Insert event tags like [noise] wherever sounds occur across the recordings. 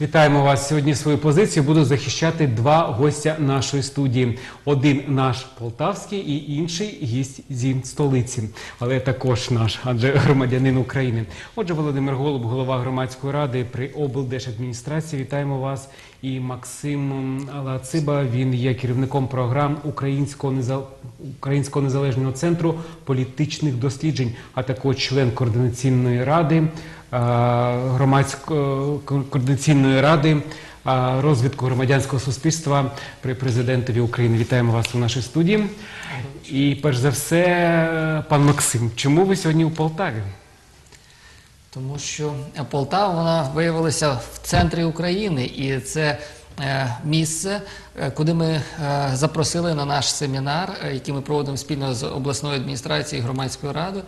Вітаємо вас сьогодні. Свою позицію буду захищати два гостя нашої студії. Один наш полтавський і інший гість зі столиці, але також наш, адже громадянин України. Отже, Володимир Голуб, голова громадської ради при облдержадміністрації. Вітаємо вас. І Максим Лациба. Він є керівником програм Українського незал- Українського незалежного центру політичних досліджень, а також член координаційної ради громадської координаційної ради е, розвитку громадянського суспільства при президентові України. Вітаємо вас у нашій студії. І перш за все, е, пан Максим, чому ви сьогодні у Полтаві? Тому що Полтава вона виявилася в центрі України, і це е, місце, е, куди ми е, запросили на наш семінар, е, який ми проводимо спільно з обласною адміністрацією і громадською радою.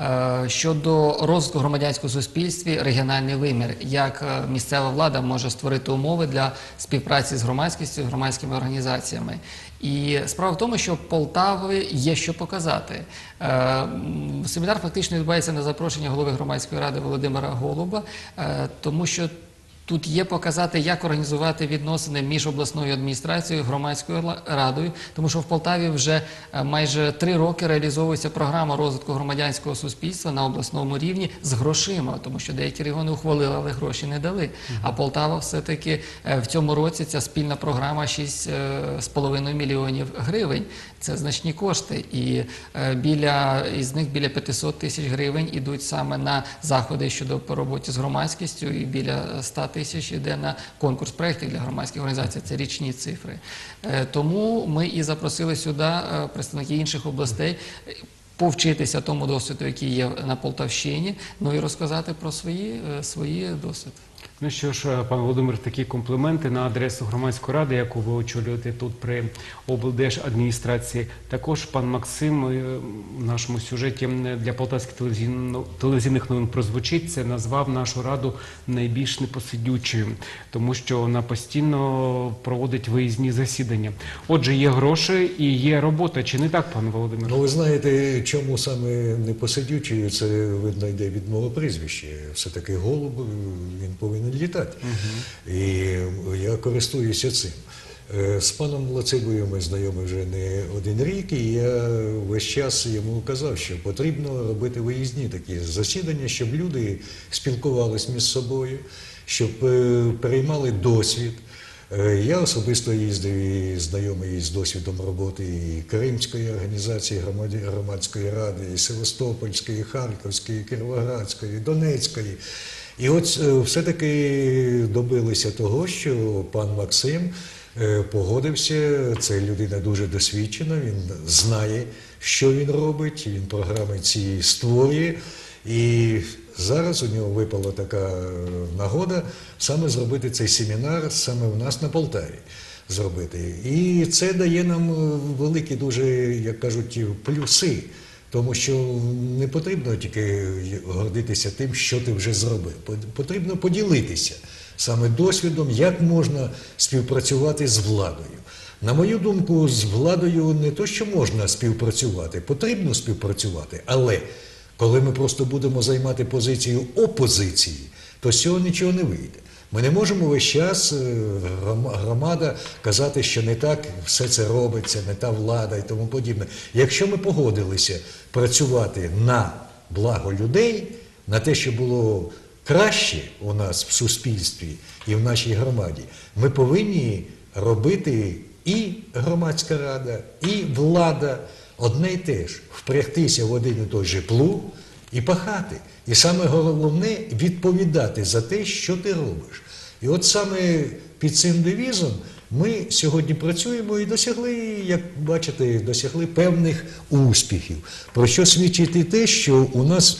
Е, Щодо розвитку громадянського суспільстві, регіональний вимір, як е, місцева влада може створити умови для співпраці з громадськістю, громадськими організаціями. І справа в тому, що Полтави є що показати. Е, Семінар фактично відбувається на запрошення голови громадської ради Володимира Голуба, тому що тут є показати, як організувати відносини між обласною адміністрацією і громадською радою, тому що в Полтаві вже е, майже три роки реалізовується програма розвитку громадянського суспільства на обласному рівні з грошима, тому що деякі регіони ухвалили, але гроші не дали. А Полтава все-таки е, в цьому році ця спільна програма 6,5 мільйонів гривень. Це значні кошти. І е, біля із них біля 500 тисяч гривень ідуть саме на заходи щодо по роботі з громадськістю, і біля 100 тисяч йде на конкурс проєктів для громадських організацій. Це річні цифри. Е, Тому ми і запросили сюди е, представників інших областей. Повчитися тому досвіду, який є на Полтавщині, ну і розказати про свої, е, свої досвід. Ну що ж, е, пан Володимир, такі компліменти на адресу громадської ради, яку ви очолюєте тут при облдержадміністрації. Також пан Максим е, в нашому сюжеті для полтавських телевізійних новин прозвучить. Це назвав нашу раду найбільш непосидючою, тому що вона постійно проводить виїзні засідання. Отже, є гроші і є робота. Чи не так, пане Володимир? Ну, ви знаєте, чому саме не посидючою, це видно йде від мого прізвища. Все-таки голуб, він повинен літати. І я користуюся цим. Е, З паном Лацибою ми знайомі вже не один рік, і я весь час йому казав, що потрібно робити виїзні такі засідання, щоб люди спілкувалися між собою, щоб е, переймали досвід. Е, Я особисто їздив і знайомий з досвідом роботи і Кримської організації громадської ради, і Севастопольської, і Харківської, і Кіровоградської, і Донецької. І от е, все-таки добилися того, що пан Максим е, погодився. Це людина дуже досвідчена, він знає, що він робить, він програми ці створює. І зараз у нього випала така е, нагода саме зробити цей семінар саме в нас на Полтаві. Зробити. І це дає нам великі дуже, як кажуть, плюси. Тому що не потрібно тільки гордитися тим, що ти вже зробив. Потрібно поділитися саме досвідом, як можна співпрацювати з владою. На мою думку, з владою не то, що можна співпрацювати, потрібно співпрацювати, але коли ми просто будемо займати позицію опозиції, то з цього нічого не вийде. Ми не можемо весь час е, громада казати, що не так все це робиться, не та влада і тому подібне. Якщо ми погодилися працювати на благо людей, на те, що було краще у нас в суспільстві і в нашій громаді, ми повинні робити і громадська рада, і влада одне й те ж впрягтися в один і той же плуг і пахати. І саме головне відповідати за те, що ти робиш. І от саме під цим девізом ми сьогодні працюємо і досягли, як бачите, досягли певних успіхів. Про що свідчить і те, що у нас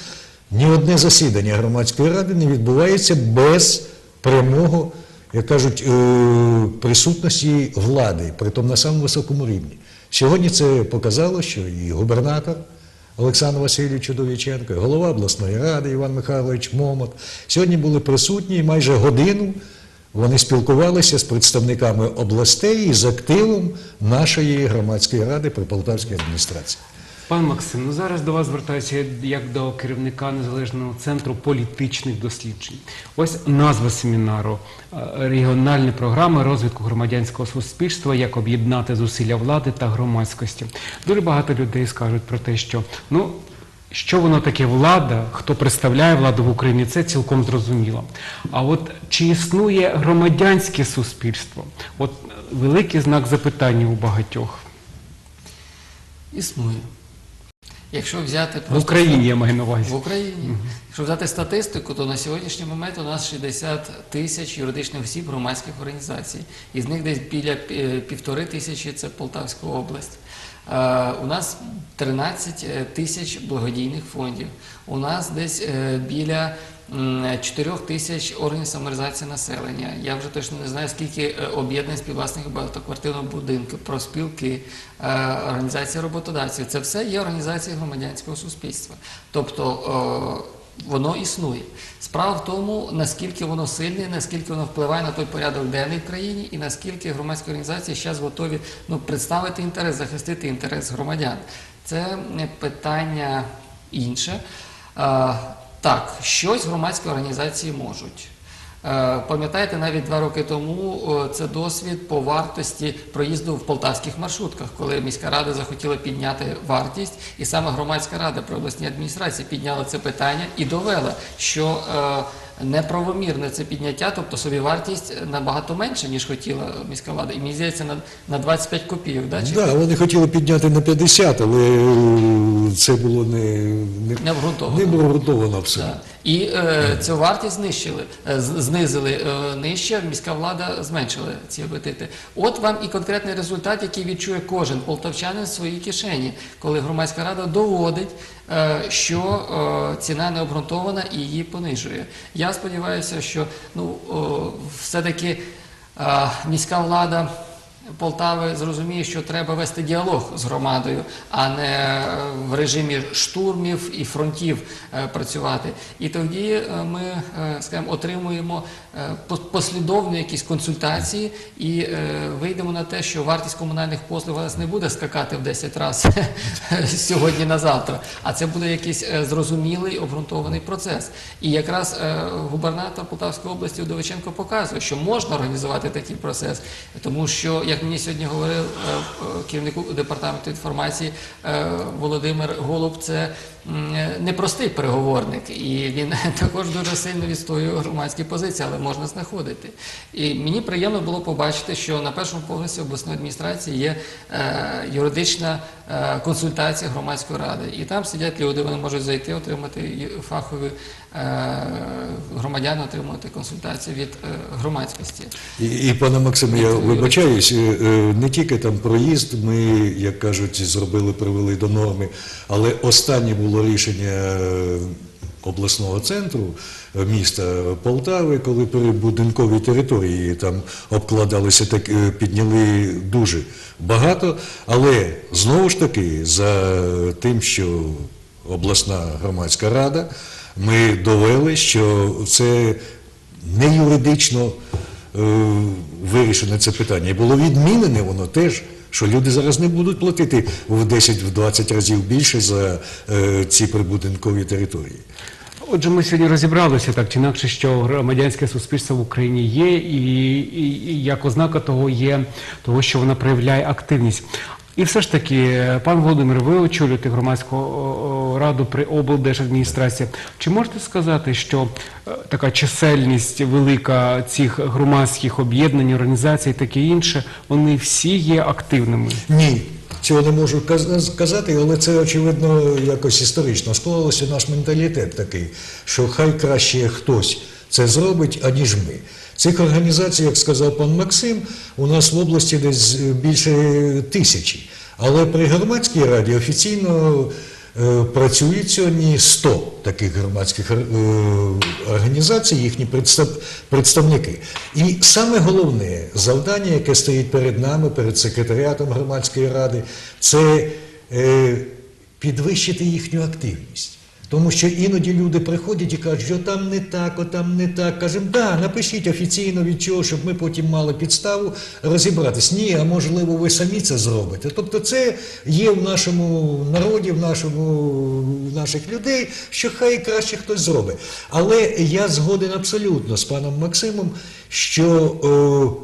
ні одне засідання громадської ради не відбувається без прямого, як кажуть, е, присутності влади, притом на самому високому рівні. Сьогодні це показало, що і губернатор Олександр Васильович Чудовіченко, голова обласної ради Іван Михайлович Момот сьогодні були присутні майже годину. Вони спілкувалися з представниками областей і з активом нашої громадської ради при Полтавській адміністрації. Пан Максим, ну зараз до вас звертаюся як до керівника незалежного центру політичних досліджень. Ось назва семінару е, регіональні програми розвитку громадянського суспільства, як об'єднати зусилля влади та громадськості. Дуже багато людей скажуть про те, що ну. Що воно таке влада, хто представляє владу в Україні, це цілком зрозуміло. А от чи існує громадянське суспільство? От е, великий знак запитання у багатьох. Існує. Якщо взяти В Україні я маю на увазі. В Україні. Якщо взяти статистику, то на сьогоднішній момент у нас 60 тисяч юридичних осіб громадських організацій. Із них десь біля е, півтори тисячі це Полтавська область. Е, У нас 13 тисяч благодійних фондів. У нас десь е, біля 4 тисяч органів самореалізації населення. Я вже точно не знаю, скільки е, об'єднань співвласників багатоквартирного будинку, профспілки, е, організації роботодавців. Це все є організації громадянського суспільства. Тобто е, воно існує. Справа в тому, наскільки воно сильне, наскільки воно впливає на той порядок денний в країні, і наскільки громадські організації зараз готові ну, представити інтерес, захистити інтерес громадян. Це е, питання інше. Так, щось громадські організації можуть. Е, Пам'ятаєте, навіть два роки тому е, це досвід по вартості проїзду в полтавських маршрутках, коли міська рада захотіла підняти вартість, і саме громадська рада при обласній адміністрації підняла це питання і довела, що е, неправомірне це підняття, тобто собівартість набагато менше, ніж хотіла міська влада. І мені здається, на, на 25 копійок. Да, чи Да, вони хотіли підняти на 50, але це було не, не, Не обґрунтовано. абсолютно. Так. І е, цю вартість знищили, е, знизили е, нижче, міська влада зменшила ці апетити. От вам і конкретний результат, який відчує кожен полтавчанин в своїй кишені, коли громадська рада доводить, е, що е, ціна не обґрунтована і її понижує. Я сподіваюся, що ну, о, все-таки е, міська влада. Полтави зрозуміє, що треба вести діалог з громадою, а не е, в режимі штурмів і фронтів е, працювати. І тоді е, ми скажімо, отримуємо послідовні якісь консультації і вийдемо на те, що вартість комунальних послуг у нас не буде скакати в 10 разів [laughs] сьогодні на завтра, а це буде якийсь зрозумілий обґрунтований процес. І якраз губернатор Полтавської області Удовиченко показує, що можна організувати такий процес, тому що, як мені сьогодні говорив е, е, керівнику департаменту інформації е, Володимир Голуб, це непростий переговорник, і він [laughs] також дуже сильно відстоює громадські позиції, але можна знаходити. І мені приємно було побачити, що на першому поверсі обласної адміністрації є е, юридична е, консультація громадської ради. І там сидять люди, вони можуть зайти, отримати фахові е, громадяни, отримувати консультацію від е, громадськості. І, і пане Максиме, я вибачаюсь, е, е, не тільки там проїзд, ми, як кажуть, зробили, привели до норми, але останнє було рішення е, обласного центру е, міста Полтави, коли прибудинкові території там обкладалися, так е, підняли дуже багато. Але знову ж таки, за тим, що обласна громадська рада, ми довели, що це не юридично е, вирішено це питання. І було відмінене воно теж, що люди зараз не будуть платити в 10-20 разів більше за е, ці прибудинкові території. Отже, ми сьогодні розібралися так чи інакше, що громадянське суспільство в Україні є, і, і, і як ознака того є того, що вона проявляє активність. І все ж таки, пан Володимир, ви очолюєте громадську раду при облдержадміністрації. Чи можете сказати, що е, така чисельність велика цих громадських об'єднань, організацій, таке інше, вони всі є активними? Ні, цього не можу каз- казати, але це очевидно якось історично склалося наш менталітет такий, що хай краще хтось це зробить, аніж ми. Цих організацій, як сказав пан Максим, у нас в області десь більше тисячі. Але при громадській раді офіційно е, працюють сьогодні 100 таких громадських е, організацій, їхні представ- представники. І саме головне завдання, яке стоїть перед нами, перед секретаріатом громадської ради, це е, підвищити їхню активність. Тому що іноді люди приходять і кажуть, що там не так, о там не так. Кажемо, да, напишіть офіційно від чого, щоб ми потім мали підставу розібратись. Ні, а можливо, ви самі це зробите. Тобто, це є в нашому народі, в нашому в наших людей, що хай краще хтось зробить. Але я згоден абсолютно з паном Максимом, що о,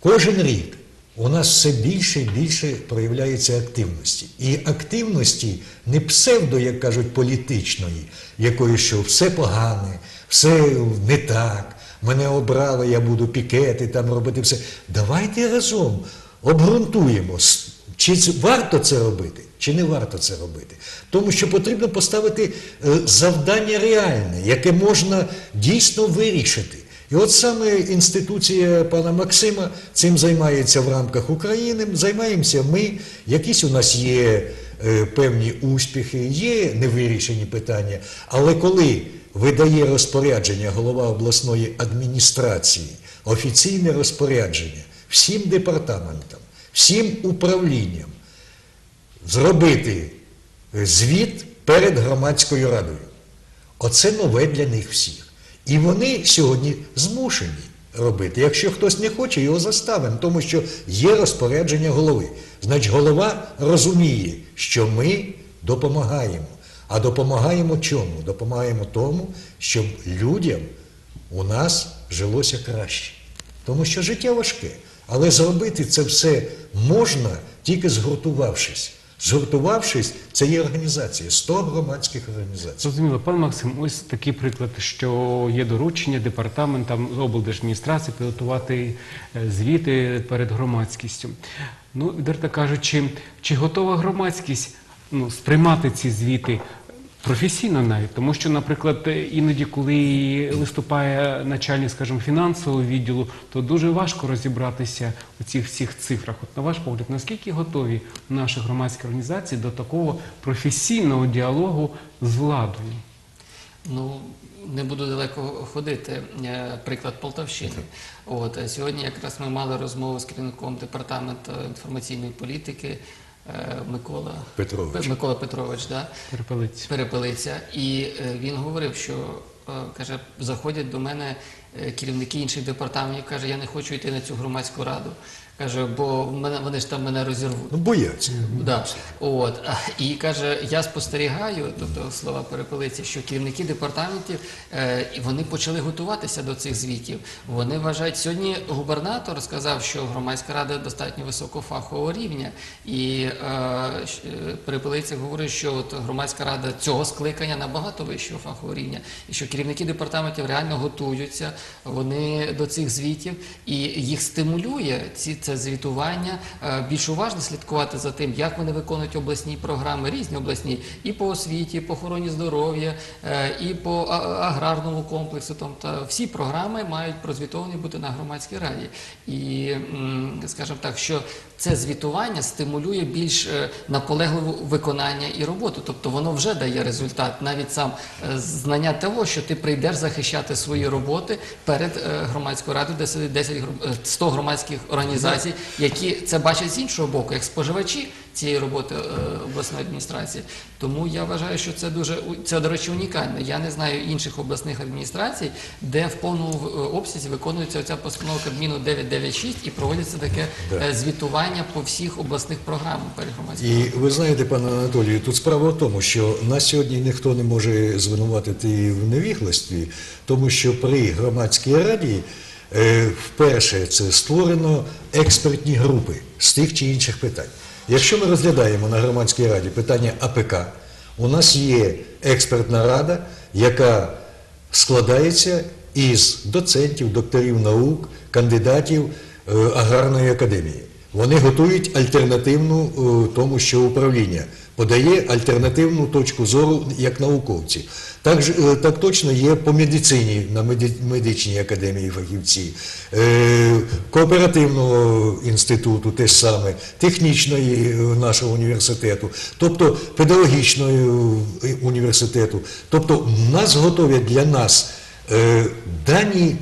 кожен рік у нас все більше і більше проявляється активності. І активності не псевдо, як кажуть, політичної, якої що все погане, все не так, мене обрали, я буду пікети там робити все. Давайте разом обґрунтуємо, чи варто це робити, чи не варто це робити. Тому що потрібно поставити е, завдання реальне, яке можна дійсно вирішити. І от саме інституція пана Максима цим займається в рамках України, займаємося ми. Якісь у нас є е, певні успіхи, є невирішені питання. Але коли видає розпорядження голова обласної адміністрації, офіційне розпорядження всім департаментам, всім управлінням, зробити е, звіт перед громадською радою. Оце нове для них всіх. І вони сьогодні змушені робити. Якщо хтось не хоче, його заставимо, тому що є розпорядження голови. Значить, голова розуміє, що ми допомагаємо. А допомагаємо чому? Допомагаємо тому, щоб людям у нас жилося краще. Тому що життя важке. Але зробити це все можна тільки згуртувавшись. Згуртувавшись, це є організація, 100 громадських організацій. Зрозуміло, пан Максим, ось такий приклад, що є доручення департаментам облдержадміністрації підготувати е, звіти перед громадськістю. Ну, відверто кажучи, чи готова громадськість ну, сприймати ці звіти професійно навіть? Тому що, наприклад, іноді, коли виступає начальник, скажімо, фінансового відділу, то дуже важко розібратися у цих всіх цифрах. От на ваш погляд, наскільки готові наші громадські організації до такого професійного діалогу з владою? Ну, не буду далеко ходити. Е, Приклад Полтавщини. От е, сьогодні якраз ми мали розмову з керівником департаменту інформаційної політики Микола Петрович. Микола Петрович, да? Перепелиця. Перепелиця. І е, він говорив, що е, каже, заходять до мене е, керівники інших департаментів, каже, я не хочу йти на цю громадську раду. Каже, бо мене вони ж там мене розірвуть. Ну, бояться. Да. От. І каже, я спостерігаю, тобто слова перепелиці, що керівники департаментів е, вони почали готуватися до цих звітів. Вони вважають, сьогодні губернатор сказав, що громадська рада достатньо високофахового рівня. І е, е, перепелиця говорить, що от громадська рада цього скликання набагато вищого фахового рівня, і що керівники департаментів реально готуються вони до цих звітів, і їх стимулює ці це звітування е, більш уважно слідкувати за тим, як вони виконують обласні програми, різні обласні, і по освіті, і по охороні здоров'я, е, і по аграрному комплексу. Тобто всі програми мають прозвітовані бути на громадській раді. І скажімо так, що це звітування стимулює більш е, наполегливе виконання і роботу. Тобто воно вже дає результат, навіть сам знання того, що ти прийдеш захищати свої роботи перед громадською радою, де сидить 10 гром- е, 100 громадських організацій, які це бачать з іншого боку, як споживачі цієї роботи е, обласної адміністрації. Тому я вважаю, що це дуже це, до речі, унікально. Я не знаю інших обласних адміністрацій, де в повному е, обсязі виконується оця постанова Кабміну 996 і проводиться таке Да. е, звітування по всіх обласних програмах перед громадською. І ви знаєте, пане Анатолію, тут справа в тому, що нас сьогодні ніхто не може звинуватити в невігластві, тому що при громадській раді вперше це створено експертні групи з тих чи інших питань. Якщо ми розглядаємо на громадській раді питання АПК, у нас є експертна рада, яка складається із доцентів, докторів наук, кандидатів е, аграрної академії. Вони готують альтернативну е, тому, що управління подає альтернативну точку зору як науковці. Так, е, так точно є по медицині на медичній академії фахівці, е, кооперативного інституту те ж саме, технічної нашого університету, тобто педагогічного е, університету. Тобто нас готовлять для нас дані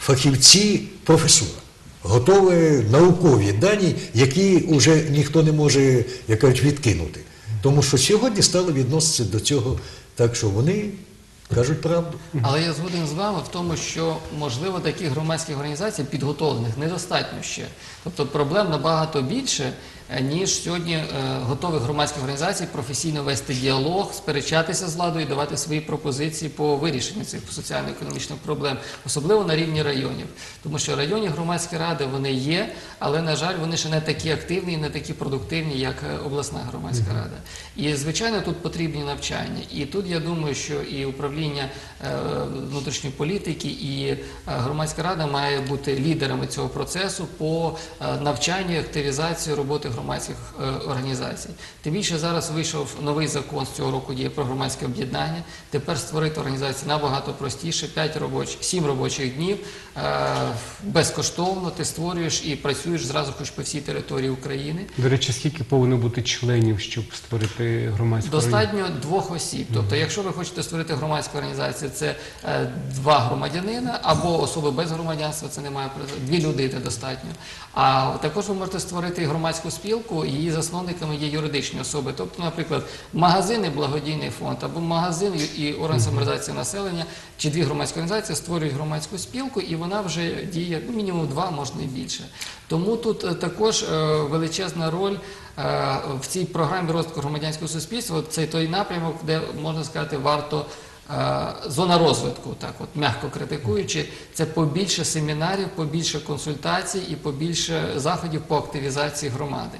фахівці професура. Готові наукові дані, які вже ніхто не може як кажуть, відкинути. Тому що сьогодні стали відноситися до цього Так що вони кажуть правду. Але я згоден з вами в тому, що можливо таких громадських організацій підготовлених недостатньо ще. Тобто проблем набагато більше, ніж сьогодні е, готових громадських організацій професійно вести діалог, сперечатися з владою, і давати свої пропозиції по вирішенню цих соціально-економічних проблем, особливо на рівні районів. Тому що районні громадські ради вони є, але на жаль, вони ще не такі активні і не такі продуктивні, як е, обласна громадська рада. І звичайно, тут потрібні навчання. І тут я думаю, що і управління е, внутрішньої політики, і громадська рада має бути лідерами цього процесу по навчанню активізації роботи громадських е, організацій. Тим більше зараз вийшов новий закон з цього року діє про громадське об'єднання. Тепер створити організацію набагато простіше, 5 робочих, 7 робочих днів е, безкоштовно. Ти створюєш і працюєш зразу хоч по всій території України. До речі, скільки повинно бути членів, щоб створити громадську організацію? Достатньо двох осіб. Тобто, якщо ви хочете створити громадську організацію, це е, два громадянина або особи без громадянства, це немає дві людини достатньо. А також ви можете створити громадську спілку, її засновниками є юридичні особи. Тобто, наприклад, магазин і благодійний фонд, або магазин і- орган самореалізації населення, чи дві громадські організації створюють громадську спілку, і вона вже діє ну, мінімум два, можна і більше. Тому тут е, також е, величезна роль е, в цій програмі розвитку громадянського суспільства. Це той напрямок, де можна сказати, варто. Зона розвитку, так от м'яко критикуючи, це побільше семінарів, побільше консультацій і побільше заходів по активізації громади.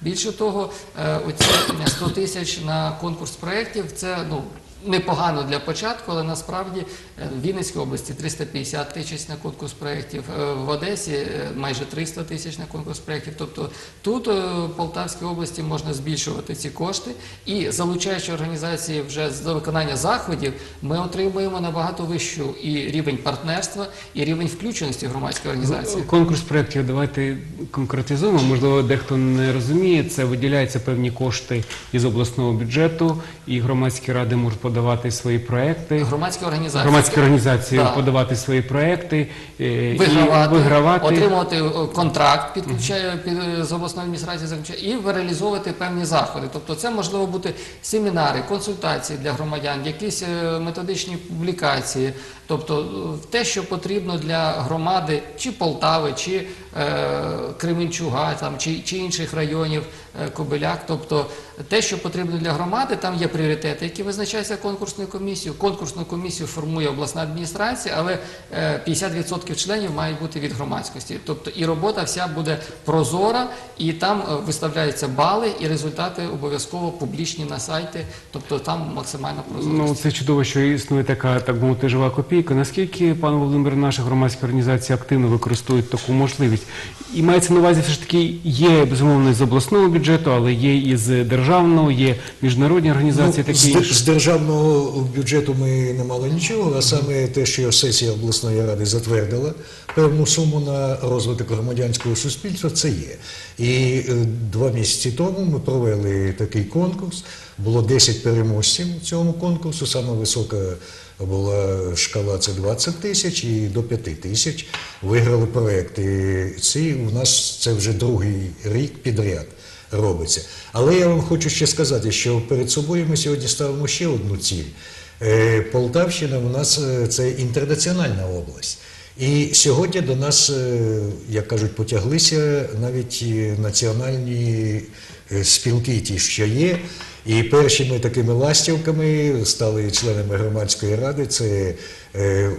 Більше того, е, оці 100 тисяч на конкурс проєктів це ну непогано для початку, але насправді е, в Вінницькій області 350 тисяч на конкурс проєктів, е, в Одесі е, майже 300 тисяч на конкурс проєктів. Тобто тут в Полтавській області можна збільшувати ці кошти і залучаючи організації вже з виконання заходів, ми отримуємо набагато вищу і рівень партнерства, і рівень включеності громадської організації. Конкурс проєктів давайте конкретизуємо. Можливо, дехто не розуміє. Це виділяються певні кошти із обласного бюджету, і громадські ради можуть подавати свої проекти. Громадські організації. Громадські організації Да. подавати свої проекти е, вигравати, і вигравати. отримувати е, контракт підключає під е, з обласної адміністрації заключає, і реалізовувати певні заходи. Тобто, це можливо бути семінари, консультації для громадян, якісь е, методичні публікації. Тобто, е, те, що потрібно для громади, чи Полтави, чи е, Кременчуга, там чи, чи інших районів е, Кобиляк. Тобто, те, що потрібно для громади, там є пріоритети, які визначаються конкурсною комісією. Конкурсну комісію формує обласна адміністрація, але е, 50% членів мають бути від громадськості. Тобто і робота вся буде прозора, і там е, виставляються бали, і результати обов'язково публічні на сайті. Тобто там максимальна прозорість. Ну, це чудово, що існує така, так мовити, жива копійка. Наскільки, пане Володимире, наші громадські організації активно використовують таку можливість? І мається на увазі, все ж таки, є, безумовно, з обласного бюджету, але є і з державного, є міжнародні організації, Ну, такі з, з державного бюджету ми не мали нічого, а саме те, що сесія обласної ради затвердила певну суму на розвиток громадянського суспільства, це є. І е, два місяці тому ми провели такий конкурс. Було 10 переможців цьому конкурсу. Саме висока була шкала це 20 тисяч і до 5 тисяч виграли проекти. Ці у нас це вже другий рік підряд робиться. Але я вам хочу ще сказати, що перед собою ми сьогодні ставимо ще одну ціль. Е, Полтавщина у нас е, це інтернаціональна область. І сьогодні до нас, е, як кажуть, потяглися навіть національні спілки, ті, що є. І першими такими ластівками стали членами громадської ради. Це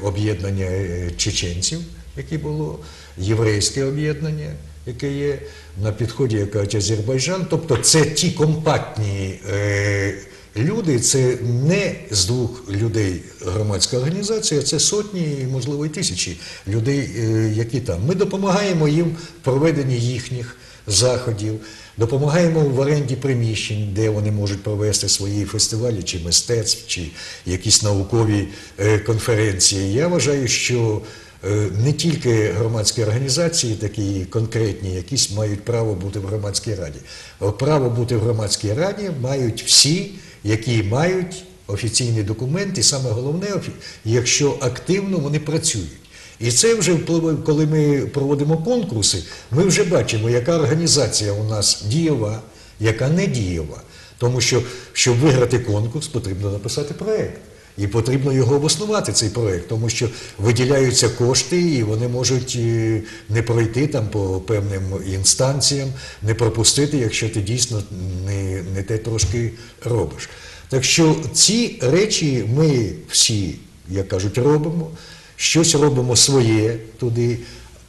об'єднання чеченців, яке було, єврейське об'єднання, яке є на підході, як кажуть, Азербайджан. Тобто це ті компактні е, люди, це не з двох людей громадська організація, це сотні, можливо, і тисячі людей, е, які там. Ми допомагаємо їм в проведенні їхніх заходів, допомагаємо в оренді приміщень, де вони можуть провести свої фестивалі чи мистецтв, чи якісь наукові е, конференції. Я вважаю, що не тільки громадські організації, такі конкретні, якісь мають право бути в громадській раді. Е, Право бути в громадській раді мають всі, які мають офіційний документ, і саме головне, якщо активно вони працюють. І це вже впливає, коли ми проводимо конкурси, ми вже бачимо, яка організація у нас дієва, яка не дієва. Тому що, щоб виграти конкурс, потрібно написати проєкт. І потрібно його обоснувати, цей проєкт, тому що виділяються кошти, і вони можуть е, не пройти там по певним інстанціям, не пропустити, якщо ти дійсно не, не те трошки робиш. Так що ці речі ми всі, як кажуть, робимо, щось робимо своє туди.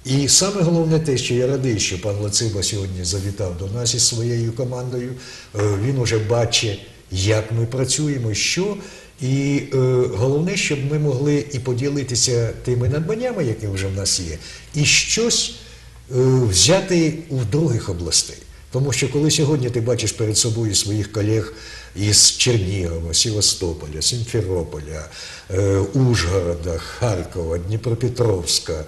І саме головне те, що я радий, що пан Лациба сьогодні завітав до нас із своєю командою. Е, Він уже бачить, як ми працюємо, що. І е, головне, щоб ми могли і поділитися тими надбаннями, які вже в нас є, і щось е, взяти у других областей. Тому що коли сьогодні ти бачиш перед собою своїх колег із Чернігова, Севастополя, Сімферополя, е, Ужгорода, Харкова, Дніпропетровська,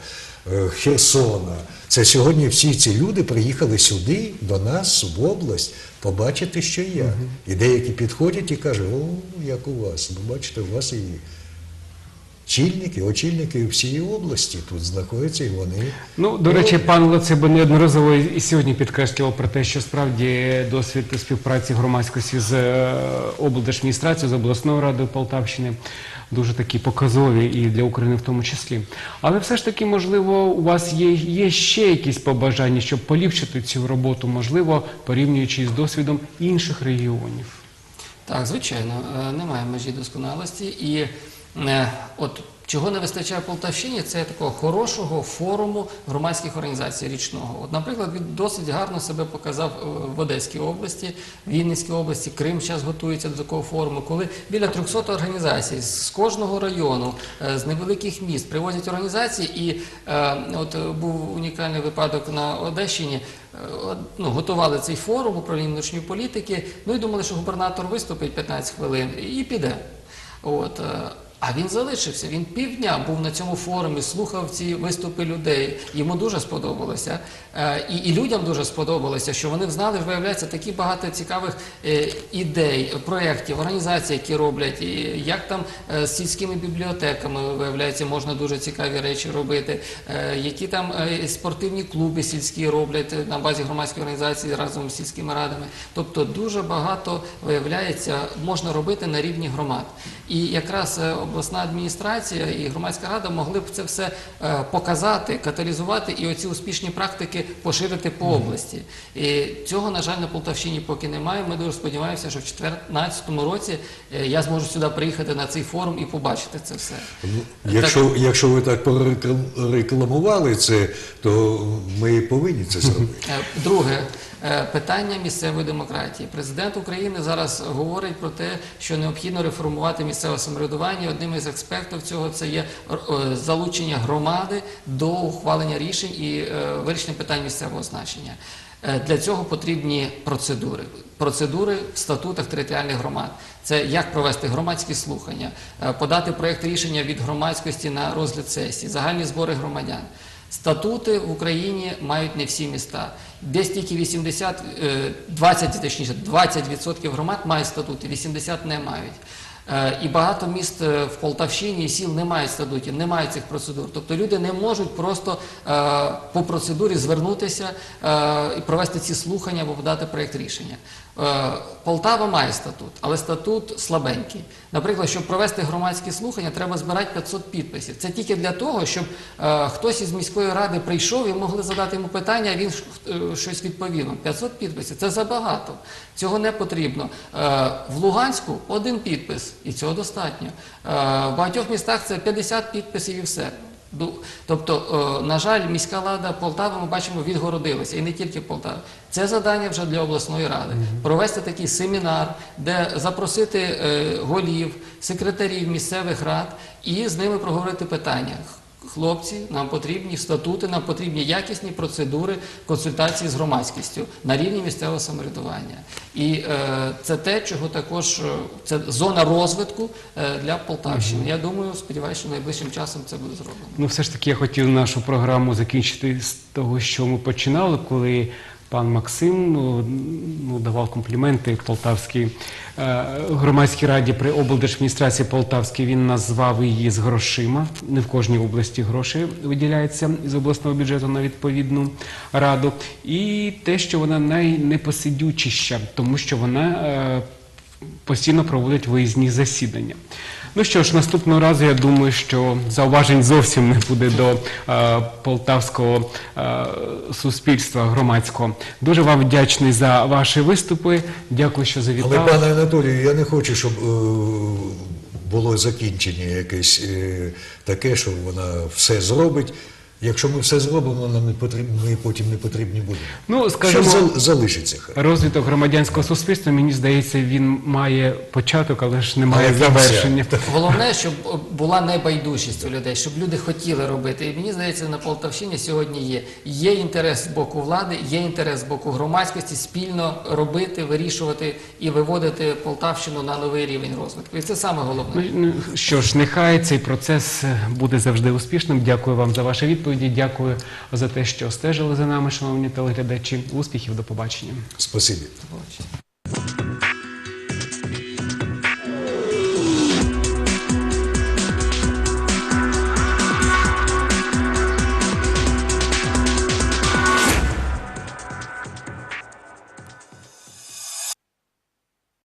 Херсона, це сьогодні всі ці люди приїхали сюди, до нас, в область, побачити, що я. І деякі підходять і кажуть, о, як у вас. Ви бачите, у вас і чільники, очільники всієї області тут знаходяться, і вони. Ну, до речі, пан Лоцебо неодноразово і сьогодні підкреслював про те, що справді досвід співпраці громадськості з е, облдержадміністрацією, з обласною радою Полтавщини дуже такі показові і для України в тому числі. Але все ж таки, можливо, у вас є, є ще якісь побажання, щоб поліпшити цю роботу, можливо, порівнюючи з досвідом інших регіонів. Так, звичайно, е, немає межі досконалості. І е, от чого не вистачає Полтавщині, це такого хорошого форуму громадських організацій річного. От, наприклад, він досить гарно себе показав е, в Одеській області, в Вінницькій області, Крим зараз готується до такого форуму, коли біля 300 організацій з кожного району, е, з невеликих міст привозять організації, і е, от був унікальний випадок на Одещині. Е, ну, готували цей форум управління внутрішньої політики. Ну і думали, що губернатор виступить 15 хвилин і піде. От, а він залишився. Він півдня був на цьому форумі, слухав ці виступи людей. Йому дуже сподобалося. Е, І, і людям дуже сподобалося, що вони знали, що виявляється такі багато цікавих е, ідей, проєктів, організацій, які роблять, і як там е, з сільськими бібліотеками виявляється, можна дуже цікаві речі робити, які там спортивні клуби сільські роблять на базі громадської організації разом з сільськими радами. Тобто дуже багато виявляється можна робити на рівні громад. І якраз е, обласна адміністрація і громадська рада могли б це все е, показати, каталізувати і оці успішні практики поширити по області. І цього, на жаль, на Полтавщині поки немає. Ми дуже сподіваємося, що в 2014 році е, я зможу сюди приїхати на цей форум і побачити це все. Якщо, якщо ви так порекламували це, то ми повинні це [laughs] зробити. Друге питання місцевої демократії. Президент України зараз говорить про те, що необхідно реформувати місцеве самоврядування. Одним із експертів цього це є е, залучення громади до ухвалення рішень і е, вирішення питань місцевого значення. Е, Для цього потрібні процедури. Процедури в статутах територіальних громад. Це як провести громадські слухання, е, подати проєкт рішення від громадськості на розгляд сесії, загальні збори громадян. Статути в Україні мають не всі міста. Десь тільки 80, е, 20, точніше, 20% громад мають статути, 80 не мають. Е, І багато міст е, в Полтавщині і сіл не мають статутів, не мають цих процедур. Тобто люди не можуть просто е, по процедурі звернутися е, і провести ці слухання або подати проєкт рішення. Е, Полтава має статут, але статут слабенький. Наприклад, щоб провести громадські слухання, треба збирати 500 підписів. Це тільки для того, щоб е, хтось із міської ради прийшов і могли задати йому питання, а він е, щось відповів. нам. 500 підписів це забагато. Цього не потрібно. Е, в Луганську один підпис, і цього достатньо. В багатьох містах це 50 підписів і все. Тобто, е, на жаль, міська влада Полтави, ми бачимо, відгородилася, і не тільки Полтава. Це завдання вже для обласної ради. Провести такий семінар, де запросити е, голів, секретарів місцевих рад і з ними проговорити питання. Хлопці, нам потрібні статути, нам потрібні якісні процедури консультації з громадськістю на рівні місцевого самоврядування. І е, це те, чого також е, це зона розвитку е, для Полтавщини. Я думаю, сподіваюся, що найближчим часом це буде зроблено. Ну, все ж таки, я хотів нашу програму закінчити з того, що ми починали, коли пан Максим ну, ну, давав компліменти Полтавській е, громадській раді при облдержадміністрації Полтавській. Він назвав її з грошима. Не в кожній області гроші виділяються з обласного бюджету на відповідну раду. І те, що вона найнепосидючіша, тому що вона е, постійно проводить виїзні засідання. Ну що ж, наступного разу я думаю, що зауважень зовсім не буде до е, полтавського е, суспільства громадського. Дуже вам вдячний за ваші виступи. Дякую, що Але, завітали. пане Анатолію, я не хочу, щоб е, було закінчення якесь е, таке, що вона все зробить. Якщо ми все зробимо, нам не потрібно, ми потім не потрібні будемо. Ну, Що скажімо, зал- залишиться розвиток громадянського суспільства, мені здається, він має початок, але ж немає Але завершення. Головне, щоб була небайдужість у людей, щоб люди хотіли робити. І мені здається, на Полтавщині сьогодні є. Є інтерес з боку влади, є інтерес з боку громадськості спільно робити, вирішувати і виводити Полтавщину на новий рівень розвитку. І це саме головне. Ну, ну, що ж, нехай цей процес буде завжди успішним. Дякую вам за ваші відповіді. Дякую за те, що стежили за нами, шановні телеглядачі. Успіхів, до побачення. Спасибі. Побачення.